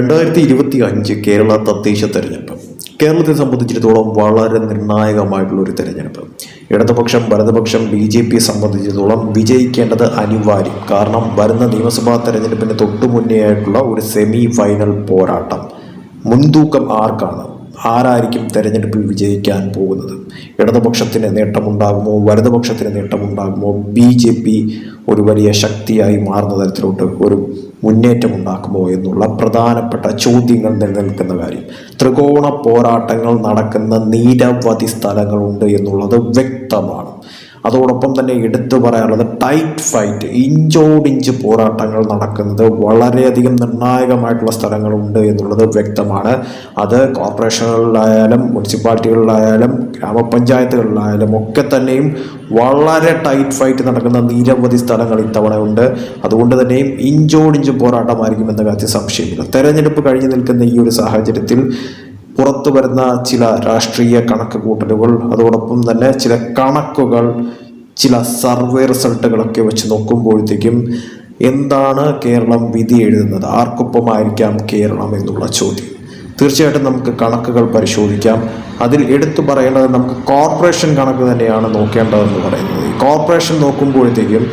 രണ്ടായിരത്തി ഇരുപത്തി അഞ്ച് കേരള തദ്ദേശ തെരഞ്ഞെടുപ്പ്. കേരളത്തെ സംബന്ധിച്ചിടത്തോളം വളരെ നിർണായകമായിട്ടുള്ള ഒരു തെരഞ്ഞെടുപ്പ്. ഇടതുപക്ഷം വലതുപക്ഷം ബി ജെ പിയെ സംബന്ധിച്ചിടത്തോളം വിജയിക്കേണ്ടത് അനിവാര്യം. കാരണം വരുന്ന നിയമസഭാ തെരഞ്ഞെടുപ്പിന് തൊട്ടു മുന്നേ ആയിട്ടുള്ള ഒരു സെമി ഫൈനൽ പോരാട്ടം. മുൻതൂക്കം ആർക്കാണ്? ആരായിരിക്കും തെരഞ്ഞെടുപ്പിൽ വിജയിക്കാൻ പോകുന്നത്? ഇടതുപക്ഷത്തിന് നേട്ടമുണ്ടാകുമോ? വലതുപക്ഷത്തിന് നേട്ടമുണ്ടാകുമോ? ബി ജെ പി ഒരു വലിയ ശക്തിയായി മാറുന്ന തരത്തിലോട്ട് ഒരു മുന്നേറ്റം ഉണ്ടാക്കുമോ എന്നുള്ള പ്രധാനപ്പെട്ട ചോദ്യങ്ങൾ നിലനിൽക്കുന്ന കാര്യം. ത്രികോണ പോരാട്ടങ്ങൾ നടക്കുന്ന നിരവധി സ്ഥലങ്ങളുണ്ട് എന്നുള്ളത് വ്യക്തമാണ്. അതോടൊപ്പം തന്നെ എടുത്തു പറയാനുള്ളത് ടൈറ്റ് ഫൈറ്റ് ഇഞ്ചോടിഞ്ച് പോരാട്ടങ്ങൾ നടക്കുന്നത് വളരെയധികം നിർണായകമായിട്ടുള്ള സ്ഥലങ്ങളുണ്ട് എന്നുള്ളത് വ്യക്തമാണ്. അത് കോർപ്പറേഷനുകളിലായാലും മുനിസിപ്പാലിറ്റികളിലായാലും ഗ്രാമപഞ്ചായത്തുകളിലായാലും ഒക്കെ തന്നെയും വളരെ ടൈറ്റ് ഫൈറ്റ് നടക്കുന്ന നിരവധി സ്ഥലങ്ങൾ ഇത്തവണ ഉണ്ട് അതുകൊണ്ട് തന്നെയും ഇഞ്ചോടിഞ്ച് പോരാട്ടമായിരിക്കും എന്ന കാര്യത്തിൽ സംശയമില്ല. തെരഞ്ഞെടുപ്പ് കഴിഞ്ഞു നിൽക്കുന്ന ഈ ഒരു സാഹചര്യത്തിൽ പുറത്തു വരുന്ന ചില രാഷ്ട്രീയ കണക്ക് കൂട്ടലുകൾ അതോടൊപ്പം തന്നെ ചില കണക്കുകൾ ചില സർവേ റിസൾട്ടുകളൊക്കെ വെച്ച് നോക്കുമ്പോഴത്തേക്കും എന്താണ് കേരളം വിധി എഴുതുന്നത്? ആർക്കൊപ്പമായിരിക്കാം കേരളം എന്നുള്ള ചോദ്യം? തീർച്ചയായിട്ടും നമുക്ക് കണക്കുകൾ പരിശോധിക്കാം. അതിൽ എടുത്തു പറയേണ്ടത് നമുക്ക് കോർപ്പറേഷൻ കണക്ക് തന്നെയാണ് നോക്കേണ്ടതെന്ന് പറയുന്നത്. കോർപ്പറേഷൻ നോക്കുമ്പോഴത്തേക്കും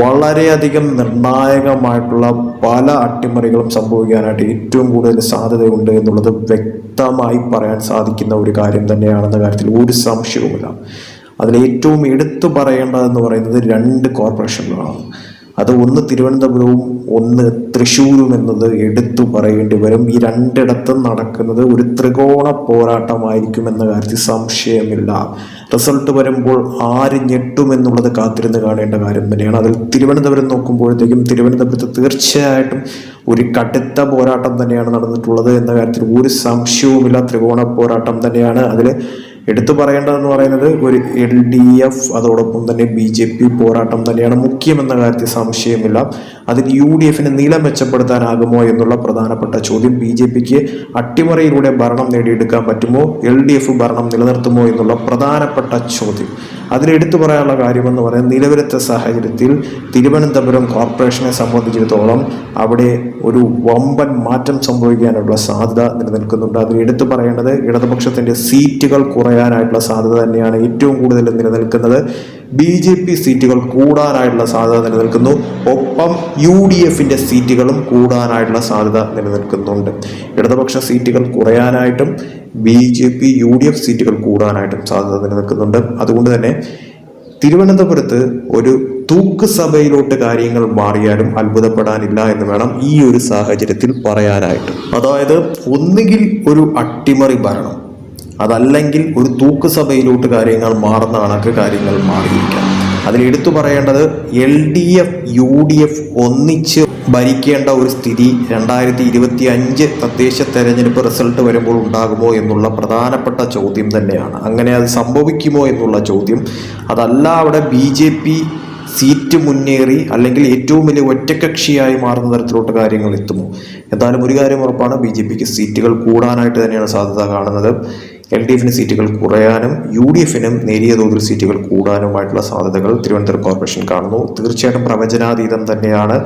വളരെയധികം നിർണായകമായിട്ടുള്ള പല അട്ടിമറികളും സംഭവിക്കാനായിട്ട് ഏറ്റവും കൂടുതൽ സാധ്യതയുണ്ട് എന്നുള്ളത് വ്യക്തമായി പറയാൻ സാധിക്കുന്ന ഒരു കാര്യം തന്നെയാണെന്ന കാര്യത്തിൽ ഒരു സംശയവുമില്ല. അതിൽ ഏറ്റവും എടുത്തു പറയേണ്ടതെന്ന് പറയുന്നത് രണ്ട് കോർപ്പറേഷനുകളാണ്. അത് ഒന്ന് തിരുവനന്തപുരവും ഒന്ന് തൃശ്ശൂരും എന്നത് എടുത്തു പറയേണ്ടി വരും. ഈ രണ്ടിടത്തും നടക്കുന്നത് ഒരു ത്രികോണ പോരാട്ടമായിരിക്കും എന്ന കാര്യത്തിൽ സംശയമില്ല. റിസൾട്ട് വരുമ്പോൾ ആര് ഞെട്ടുമെന്നുള്ളത് കാത്തിരുന്ന് കാണേണ്ട കാര്യം തന്നെയാണ്. അതിൽ തിരുവനന്തപുരം നോക്കുമ്പോഴത്തേക്കും തിരുവനന്തപുരത്ത് തീർച്ചയായിട്ടും ഒരു കടുത്ത പോരാട്ടം തന്നെയാണ് നടന്നിട്ടുള്ളത് എന്ന കാര്യത്തിൽ ഒരു സംശയവുമില്ല. ത്രികോണ പോരാട്ടം തന്നെയാണ്. അതിൽ എടുത്തു പറയേണ്ടതെന്ന് പറയുന്നത് ഒരു എൽ ഡി എഫ് അതോടൊപ്പം തന്നെ ബി ജെ പി പോരാട്ടം തന്നെയാണ് മുഖ്യമെന്ന കാര്യത്തിൽ സംശയമില്ല. അതിൽ യു ഡി എഫിന് നില മെച്ചപ്പെടുത്താനാകുമോ എന്നുള്ള പ്രധാനപ്പെട്ട ചോദ്യം ബി ജെ പിക്ക് അട്ടിമറിയിലൂടെ ഭരണം നേടിയെടുക്കാൻ പറ്റുമോ? എൽ ഡി എഫ് ഭരണം നിലനിർത്തുമോ എന്നുള്ള പ്രധാനപ്പെട്ട ചോദ്യം. അതിൽ എടുത്തു പറയാനുള്ള കാര്യമെന്ന് പറയുന്നത് നിലവിലത്തെ സാഹചര്യത്തിൽ തിരുവനന്തപുരം കോർപ്പറേഷനെ സംബന്ധിച്ചിടത്തോളം അവിടെ ഒരു വമ്പൻ മാറ്റം സംഭവിക്കാനുള്ള സാധ്യത നിലനിൽക്കുന്നുണ്ട്. അതിൽ എടുത്തു പറയേണ്ടത് ഇടതുപക്ഷത്തിന്റെ സീറ്റുകൾ കുറയാനായിട്ടുള്ള സാധ്യത തന്നെയാണ് ഏറ്റവും കൂടുതൽ നിലനിൽക്കുന്നത്. ബി ജെ പി സീറ്റുകൾ കൂടാനായിട്ടുള്ള സാധ്യത നിലനിൽക്കുന്നു. ഒപ്പം യു ഡി എഫിന്റെ സീറ്റുകളും കൂടാനായിട്ടുള്ള സാധ്യത നിലനിൽക്കുന്നുണ്ട്. ഇടതുപക്ഷ സീറ്റുകൾ കുറയാനായിട്ടും B J P U D F സീറ്റുകൾ കൂടാനായിട്ടും സാധ്യത നിലനിൽക്കുന്നുണ്ട്. അതുകൊണ്ട് തന്നെ തിരുവനന്തപുരത്ത് ഒരു തൂക്ക് സഭയിലോട്ട് കാര്യങ്ങൾ മാറിയാലും അത്ഭുതപ്പെടാനില്ല എന്ന് വേണം ഈ ഒരു സാഹചര്യത്തിൽ പറയാനായിട്ട്. അതായത് ഒന്നുകിൽ ഒരു അട്ടിമറി ഭരണം അതല്ലെങ്കിൽ ഒരു തൂക്ക് സഭയിലോട്ട് കാര്യങ്ങൾ മാറുന്ന കണക്ക് കാര്യങ്ങൾ മാറിയിരിക്കാം. അതിൽ എടുത്തു പറയേണ്ടത് L D F U D F ഒന്നിച്ച് ഭരിക്കേണ്ട ഒരു സ്ഥിതി രണ്ടായിരത്തി ഇരുപത്തി അഞ്ച് തദ്ദേശ തെരഞ്ഞെടുപ്പ് റിസൾട്ട് വരുമ്പോൾ ഉണ്ടാകുമോ എന്നുള്ള പ്രധാനപ്പെട്ട ചോദ്യം തന്നെയാണ്. അങ്ങനെ അത് സംഭവിക്കുമോ എന്നുള്ള ചോദ്യം അതല്ല അവിടെ ബി ജെ പി സീറ്റ് മുന്നേറി അല്ലെങ്കിൽ ഏറ്റവും വലിയ ഒറ്റക്കക്ഷിയായി മാറുന്ന തരത്തിലോട്ട് കാര്യങ്ങൾ എത്തുമോ? എന്തായാലും ഒരു കാര്യം ഉറപ്പാണ് ബി ജെ പിക്ക് സീറ്റുകൾ കൂടാനായിട്ട് തന്നെയാണ് സാധ്യത കാണുന്നത്. എൽ ഡി എഫിന് സീറ്റുകൾ കുറയാനും യു ഡി എഫിനും നേരിയ തോതിൽ സീറ്റുകൾ കൂടാനുമായിട്ടുള്ള സാധ്യതകൾ തിരുവനന്തപുരം കോർപ്പറേഷൻ കാണുന്നു. തീർച്ചയായിട്ടും പ്രവചനാതീതം തന്നെയാണ്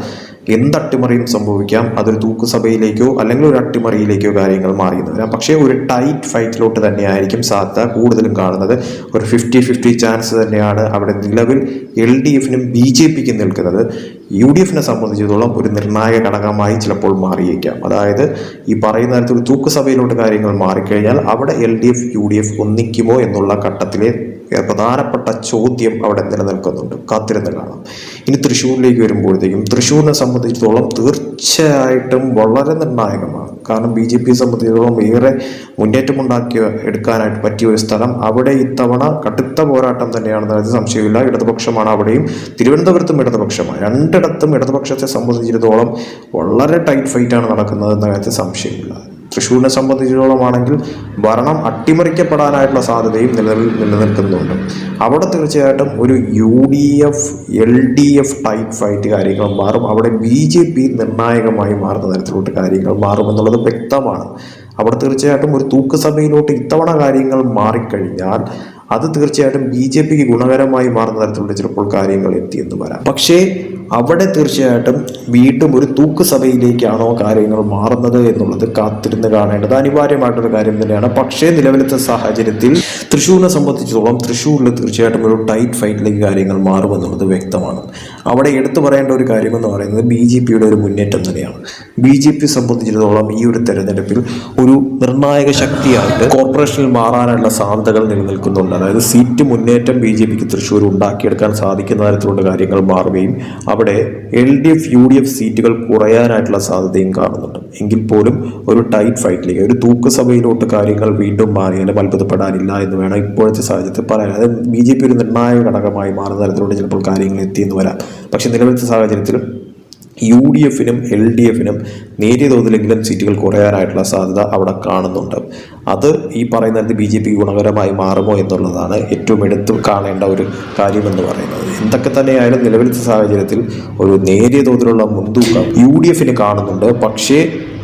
എന്ത് അട്ടിമറിയും സംഭവിക്കാം? അതൊരു തൂക്കുസഭയിലേക്കോ അല്ലെങ്കിൽ ഒരു അട്ടിമറിയിലേക്കോ കാര്യങ്ങൾ മാറിയെന്ന് വരാം. പക്ഷേ ഒരു ടൈറ്റ് ഫൈറ്റിലോട്ട് തന്നെയായിരിക്കും സാധ്യത കൂടുതലും കാണുന്നത്. ഒരു ഫിഫ്റ്റി ഫിഫ്റ്റി ചാൻസ് തന്നെയാണ് അവിടെ നിലവിൽ എൽ ഡി എഫിനും ബി ജെ പിക്കും നിൽക്കുന്നത്. യു ഡി എഫിനെ സംബന്ധിച്ചിടത്തോളം ഒരു നിർണായക ഘടകമായി ചിലപ്പോൾ മാറിയേക്കാം. അതായത് ഈ പറയുന്ന തരത്തിൽ തൂക്കുസഭയിലോട്ട് കാര്യങ്ങൾ മാറിക്കഴിഞ്ഞാൽ അവിടെ L D F U D F ഒന്നിക്കുമോ എന്നുള്ള ഘട്ടത്തിലെ പ്രധാനപ്പെട്ട ചോദ്യം അവിടെ നിലനിൽക്കുന്നുണ്ട്. കാത്തിരുന്ന് കാണാം. ഇനി തൃശ്ശൂരിലേക്ക് വരുമ്പോഴത്തേക്കും തൃശ്ശൂരിനെ സംബന്ധിച്ചിടത്തോളം തീർച്ചയായിട്ടും വളരെ നിർണായകമാണ്. കാരണം ബി ജെ പിയെ സംബന്ധിച്ചിടത്തോളം ഏറെ മുന്നേറ്റമുണ്ടാക്കി എടുക്കാനായിട്ട് പറ്റിയ ഒരു സ്ഥലം. അവിടെ ഇത്തവണ കടുത്ത പോരാട്ടം തന്നെയാണെന്ന് അതിന് സംശയമില്ല. ഇടതുപക്ഷമാണ് അവിടെയും. തിരുവനന്തപുരത്തും ഇടതുപക്ഷമാണ്. രണ്ടിടത്തും ഇടതുപക്ഷത്തെ സംബന്ധിച്ചിടത്തോളം വളരെ ടൈറ്റ് ഫൈറ്റാണ് നടക്കുന്നത് എന്ന കാര്യത്തിൽ സംശയമില്ല. തൃശ്ശൂരിനെ സംബന്ധിച്ചിടത്തോളം ആണെങ്കിൽ ഭരണം അട്ടിമറിക്കപ്പെടാനായിട്ടുള്ള സാധ്യതയും നിലവിൽ നിലനിൽക്കുന്നുണ്ട്. അവിടെ തീർച്ചയായിട്ടും ഒരു U D F L D F type fight കാര്യങ്ങൾ മാറും. അവിടെ ബി ജെ പി നിർണായകമായി മാറുന്ന തരത്തിലോട്ട് കാര്യങ്ങൾ മാറുമെന്നുള്ളത് വ്യക്തമാണ്. അവിടെ തീർച്ചയായിട്ടും ഒരു തൂക്കുസഭയിലോട്ട് ഇത്തവണ കാര്യങ്ങൾ മാറിക്കഴിഞ്ഞാൽ അത് തീർച്ചയായിട്ടും ബി ജെ പിക്ക് ഗുണകരമായി മാറുന്ന തരത്തിലുള്ള ചിലപ്പോൾ കാര്യങ്ങൾ എത്തിയെന്ന് വരാം. പക്ഷേ അവിടെ തീർച്ചയായിട്ടും വീണ്ടും ഒരു തൂക്ക് സഭയിലേക്കാണോ കാര്യങ്ങൾ മാറുന്നത് എന്നുള്ളത് കാത്തിരുന്ന് കാണേണ്ടത്. അനിവാര്യമായിട്ടൊരു കാര്യം തന്നെയാണ്. പക്ഷേ നിലവിലത്തെ സാഹചര്യത്തിൽ തൃശ്ശൂരിനെ സംബന്ധിച്ചിടത്തോളം തൃശ്ശൂരിൽ തീർച്ചയായിട്ടും ഒരു ടൈറ്റ് ഫൈറ്റിലേക്ക് കാര്യങ്ങൾ മാറുമെന്നുള്ളത് വ്യക്തമാണ്. അവിടെ എടുത്തു പറയേണ്ട ഒരു കാര്യമെന്ന് പറയുന്നത് ബി ജെ പിയുടെ ഒരു മുന്നേറ്റം തന്നെയാണ്. ബി ജെ പി സംബന്ധിച്ചിടത്തോളം ഈ ഒരു തെരഞ്ഞെടുപ്പിൽ ഒരു നിർണായക ശക്തിയായിട്ട് കോർപ്പറേഷനിൽ മാറാനുള്ള സാധ്യതകൾ നിലനിൽക്കുന്നുണ്ട്. അതായത് സീറ്റ് മുന്നേറ്റം ബി ജെ പിക്ക് തൃശ്ശൂർ ഉണ്ടാക്കിയെടുക്കാൻ സാധിക്കുന്ന തരത്തിലുള്ള കാര്യങ്ങൾ മാറുകയും അവിടെ L D F U D F സീറ്റുകൾ കുറയാനായിട്ടുള്ള സാധ്യതയും കാണുന്നുണ്ട്. എങ്കിൽ പോലും ഒരു ടൈറ്റ് ഫൈറ്റിലേക്ക് ഒരു തൂക്കുസഭയിലോട്ട് കാര്യങ്ങൾ വീണ്ടും മാറിയാലും അത്ഭുതപ്പെടാനില്ല എന്ന് വേണം ഇപ്പോഴത്തെ സാഹചര്യത്തിൽ പറയാൻ. അതായത് ബി ജെ പി ഒരു നിർണായക ഘടകമായി മാറുന്ന തരത്തിലൂടെ ചിലപ്പോൾ കാര്യങ്ങൾ എത്തിയെന്ന് വരാം. പക്ഷേ നിലവിലത്തെ സാഹചര്യത്തിൽ യു ഡി എഫിനും എൽ ഡി എഫിനും നേരിയ തോതിലെങ്കിലും സീറ്റുകൾ കുറയാനായിട്ടുള്ള സാധ്യത അവിടെ കാണുന്നുണ്ട്. അത് ഈ പറയുന്ന തരത്തിൽ ബി ജെ പി ഗുണകരമായി മാറുമോ എന്നുള്ളതാണ് ഏറ്റവും എടുത്തു കാണേണ്ട ഒരു കാര്യമെന്ന് പറയുന്നത്. എന്തൊക്കെ തന്നെയായാലും നിലവിലത്തെ സാഹചര്യത്തിൽ ഒരു നേരിയ തോതിലുള്ള മുൻതൂക്കം യു ഡി എഫിന് കാണുന്നുണ്ട്. പക്ഷേ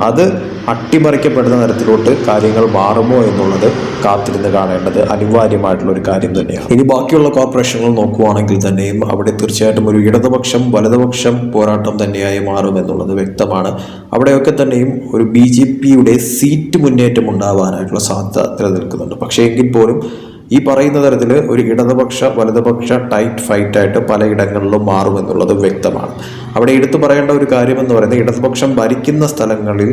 അത് അട്ടിമറിക്കപ്പെടുന്ന തരത്തിലോട്ട് കാര്യങ്ങൾ മാറുമോ എന്നുള്ളത് കാത്തിരുന്ന് കാണേണ്ടത് അനിവാര്യമായിട്ടുള്ള ഒരു കാര്യം തന്നെയാണ്. ഇനി ബാക്കിയുള്ള കോർപ്പറേഷനുകൾ നോക്കുവാണെങ്കിൽ തന്നെയും അവിടെ തീർച്ചയായിട്ടും ഒരു ഇടതുപക്ഷം വലതുപക്ഷം പോരാട്ടം തന്നെയായി മാറും എന്നുള്ളത് വ്യക്തമാണ്. അവിടെയൊക്കെ തന്നെയും ഒരു ബി ജെ പിയുടെ സീറ്റ് മുന്നേറ്റം ഉണ്ടാവാനായിട്ടുള്ള സാധ്യത നിലനിൽക്കുന്നുണ്ട്. പക്ഷേ എങ്കിൽ പോലും ഈ പറയുന്ന തരത്തിൽ ഒരു ഇടതുപക്ഷ വലതുപക്ഷ ടൈറ്റ് ഫൈറ്റായിട്ട് പലയിടങ്ങളിലും മാറുമെന്നുള്ളത് വ്യക്തമാണ്. അവിടെ എടുത്തു പറയേണ്ട ഒരു കാര്യമെന്ന് പറയുന്നത് ഇടതുപക്ഷം ഭരിക്കുന്ന സ്ഥലങ്ങളിൽ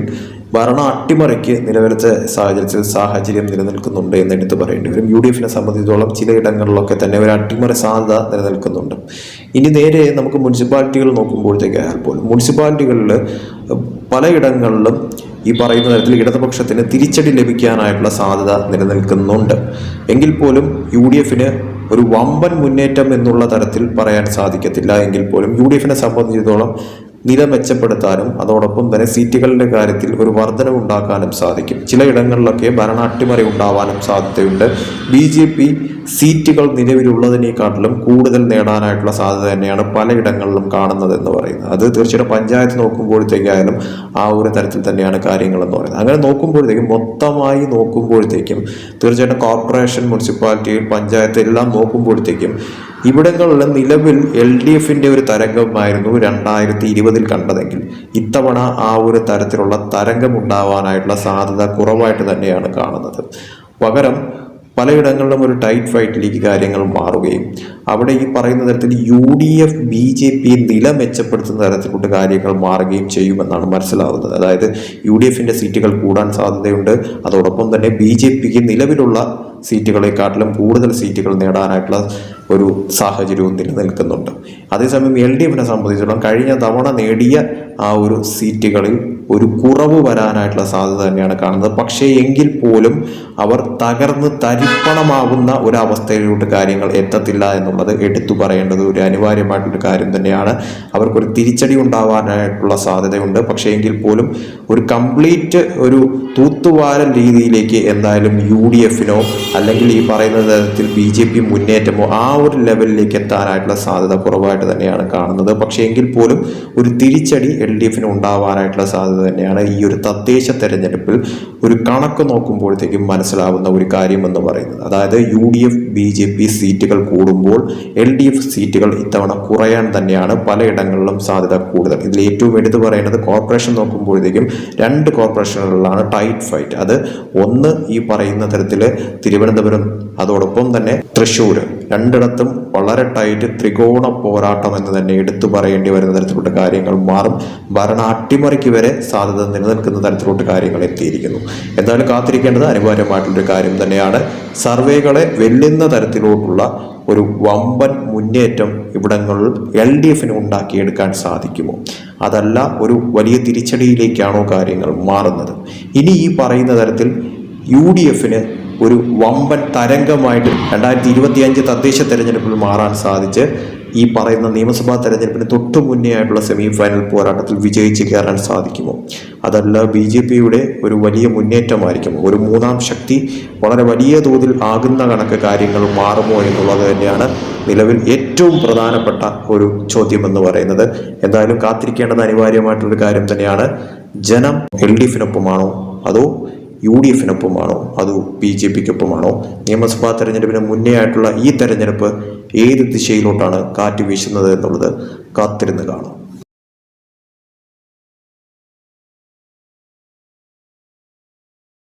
ഭരണ അട്ടിമറിക്ക് നിലവിലത്തെ സാഹചര്യത്തിൽ സാഹചര്യം നിലനിൽക്കുന്നുണ്ട് എന്ന് എടുത്തു പറയേണ്ടി വരും. യു ഡി എഫിനെ സംബന്ധിച്ചിടത്തോളം ചിലയിടങ്ങളിലൊക്കെ തന്നെ ഒരു അട്ടിമറി സാധ്യത നിലനിൽക്കുന്നുണ്ട്. ഇനി നേരെ നമുക്ക് മുനിസിപ്പാലിറ്റികൾ നോക്കുമ്പോഴത്തേക്കായാൽ പോലും മുനിസിപ്പാലിറ്റികളിൽ പലയിടങ്ങളിലും ഈ പറയുന്ന തരത്തിൽ ഇടതുപക്ഷത്തിന് തിരിച്ചടി ലഭിക്കാനായിട്ടുള്ള സാധ്യത നിലനിൽക്കുന്നുണ്ട്. എങ്കിൽ പോലും യു ഡി എഫിന് ഒരു വമ്പൻ മുന്നേറ്റം എന്നുള്ള തരത്തിൽ പറയാൻ സാധിക്കത്തില്ല. എങ്കിൽ പോലും യു ഡി എഫിനെ സംബന്ധിച്ചിടത്തോളം നില മെച്ചപ്പെടുത്താനും അതോടൊപ്പം തന്നെ സീറ്റുകളുടെ കാര്യത്തിൽ ഒരു വർധനവ് ഉണ്ടാക്കാനും സാധിക്കും. ചിലയിടങ്ങളിലൊക്കെ ഭരണാട്ടിമറി ഉണ്ടാവാനും സാധ്യതയുണ്ട്. ബി ജെ പി സീറ്റുകൾ നിലവിലുള്ളതിനേക്കാട്ടിലും കൂടുതൽ നേടാനായിട്ടുള്ള സാധ്യത തന്നെയാണ് പലയിടങ്ങളിലും കാണുന്നത് എന്ന് പറയുന്നത്. അത് തീർച്ചയായിട്ടും പഞ്ചായത്ത് നോക്കുമ്പോഴത്തേക്കായാലും ആ ഒരു തരത്തിൽ തന്നെയാണ് കാര്യങ്ങൾ എന്ന് പറയുന്നത്. അങ്ങനെ നോക്കുമ്പോഴത്തേക്കും മൊത്തമായി നോക്കുമ്പോഴത്തേക്കും തീർച്ചയായിട്ടും കോർപ്പറേഷൻ മുനിസിപ്പാലിറ്റി പഞ്ചായത്ത് എല്ലാം നോക്കുമ്പോഴത്തേക്കും ഇവിടങ്ങളിൽ നിലവിൽ എൽ ഡി എഫിന്റെ ഒരു തരംഗമായിരുന്നു രണ്ടായിരത്തി ഇരുപതിൽ കണ്ടതെങ്കിൽ. ഇത്തവണ ആ ഒരു തരത്തിലുള്ള തരംഗമുണ്ടാവാനായിട്ടുള്ള സാധ്യത കുറവായിട്ട് തന്നെയാണ് കാണുന്നത്. പകരം പലയിടങ്ങളിലും ഒരു ടൈറ്റ് ഫൈറ്റിലേക്ക് കാര്യങ്ങൾ മാറുകയും അവിടെ ഈ പറയുന്ന തരത്തിൽ U D F B J P നില മെച്ചപ്പെടുത്തുന്ന തരത്തിലോട്ട് കാര്യങ്ങൾ മാറുകയും ചെയ്യുമെന്നാണ് മനസ്സിലാവുന്നത്. അതായത് യു ഡി എഫിന്റെ സീറ്റുകൾ കൂടാൻ സാധ്യതയുണ്ട്. അതോടൊപ്പം തന്നെ ബി ജെ പിക്ക് നിലവിലുള്ള സീറ്റുകളെക്കാട്ടിലും കൂടുതൽ സീറ്റുകൾ നേടാനായിട്ടുള്ള ഒരു സാഹചര്യവും നിലനിൽക്കുന്നുണ്ട്. അതേസമയം എൽ ഡി എഫിനെ സംബന്ധിച്ചിടത്തോളം കഴിഞ്ഞ തവണ നേടിയ ആ ഒരു സീറ്റുകളിൽ ഒരു കുറവ് വരാനായിട്ടുള്ള സാധ്യത തന്നെയാണ് കാണുന്നത്. പക്ഷേ എങ്കിൽ പോലും അവർ തകർന്ന് തരിപ്പണമാകുന്ന ഒരവസ്ഥയിലോട്ട് കാര്യങ്ങൾ എത്തത്തില്ല എന്നുള്ളത് എടുത്തു പറയേണ്ടത് ഒരു അനിവാര്യമായിട്ടുള്ള കാര്യം തന്നെയാണ്. അവർക്കൊരു തിരിച്ചടി ഉണ്ടാവാനായിട്ടുള്ള സാധ്യതയുണ്ട്. പക്ഷേ എങ്കിൽ പോലും ഒരു കംപ്ലീറ്റ് ഒരു തൂത്തുവാരൽ രീതിയിലേക്ക് എന്തായാലും യു ഡി എഫിനോ അല്ലെങ്കിൽ ഈ പറയുന്ന തരത്തിൽ ബി ജെ പി മുന്നേറ്റമോ ആ ഒരു ലെവലിലേക്ക് എത്താനായിട്ടുള്ള സാധ്യത കുറവായിട്ട് തന്നെയാണ് കാണുന്നത്. പക്ഷേ എങ്കിൽ പോലും ഒരു തിരിച്ചടി എൽ ഡി എഫിന് ഉണ്ടാവാനായിട്ടുള്ള സാധ്യത തന്നെയാണ് ഈ ഒരു തദ്ദേശ തെരഞ്ഞെടുപ്പിൽ ഒരു കണക്ക് നോക്കുമ്പോഴത്തേക്കും മനസ്സിലാവുന്ന ഒരു കാര്യമെന്ന് പറയുന്നത്. അതായത് U D F B J P സീറ്റുകൾ കൂടുമ്പോൾ എൽ ഡി എഫ് സീറ്റുകൾ ഇത്തവണ കുറയാൻ തന്നെയാണ് പലയിടങ്ങളിലും സാധ്യത കൂടുതൽ. ഇതിൽ ഏറ്റവും എടുത്തു പറയുന്നത് കോർപ്പറേഷൻ നോക്കുമ്പോഴത്തേക്കും രണ്ട് കോർപ്പറേഷനുകളിലാണ് ടൈറ്റ് ഫൈറ്റ്. അത് ഒന്ന് ഈ പറയുന്ന തരത്തിൽ തിരുവനന്തപുരം അതോടൊപ്പം തന്നെ തൃശ്ശൂർ. രണ്ടിടത്തും വളരെ ടൈറ്റ് ത്രികോണ പോരാട്ടം എന്ന് തന്നെ എടുത്തു പറയേണ്ടി വരുന്ന തരത്തിലുള്ള കാര്യങ്ങൾ മാറും. ഭരണ അട്ടിമറിക്ക് വരെ സാധ്യത നിലനിൽക്കുന്ന തരത്തിലോട്ട് കാര്യങ്ങൾ എത്തിയിരിക്കുന്നു. എന്തായാലും കാത്തിരിക്കേണ്ടത്? അനിവാര്യമായിട്ടുള്ളൊരു കാര്യം തന്നെയാണ്. സർവേകളെ വെല്ലുന്ന തരത്തിലോട്ടുള്ള ഒരു വമ്പൻ മുന്നേറ്റം ഇവിടങ്ങളിൽ എൽ ഡി എഫിന് ഉണ്ടാക്കിയെടുക്കാൻ സാധിക്കുമോ? അതല്ല ഒരു വലിയ തിരിച്ചടിയിലേക്കാണോ കാര്യങ്ങൾ മാറുന്നത്? ഇനി ഈ പറയുന്ന തരത്തിൽ യു ഡി എഫിന് ഒരു വമ്പൻ തരംഗമായിട്ട് രണ്ടായിരത്തി ഇരുപത്തിയഞ്ച് തദ്ദേശ തെരഞ്ഞെടുപ്പിൽ മാറാൻ സാധിച്ച് ഈ പറയുന്ന നിയമസഭാ തെരഞ്ഞെടുപ്പിന് തൊട്ടു മുന്നേ ആയിട്ടുള്ള സെമി ഫൈനൽ പോരാട്ടത്തിൽ വിജയിച്ച് കയറാൻ സാധിക്കുമോ? അതല്ല ബി ജെ പിയുടെ ഒരു വലിയ മുന്നേറ്റമായിരിക്കും ഒരു മൂന്നാം ശക്തി വളരെ വലിയ തോതിൽ ആകുന്ന കണക്ക് കാര്യങ്ങൾ മാറുമോ എന്നുള്ളത് തന്നെയാണ് നിലവിൽ ഏറ്റവും പ്രധാനപ്പെട്ട ഒരു ചോദ്യം എന്ന് പറയുന്നത്. എന്തായാലും കാത്തിരിക്കേണ്ടത് അനിവാര്യമായിട്ടുള്ളൊരു കാര്യം തന്നെയാണ്. ജനം എൽ ഡി എഫിനൊപ്പമാണോ? അതോ യു ഡി എഫിനൊപ്പമാണോ? അതോ ബി ജെ പിക്കൊപ്പമാണോ? നിയമസഭാ തെരഞ്ഞെടുപ്പിന് മുന്നേ ആയിട്ടുള്ള ഈ തെരഞ്ഞെടുപ്പ് ഏത് ദിശയിലോട്ടാണ് കാറ്റ് വീശുന്നത് എന്നുള്ളത് കാത്തിരുന്ന് കാണാം.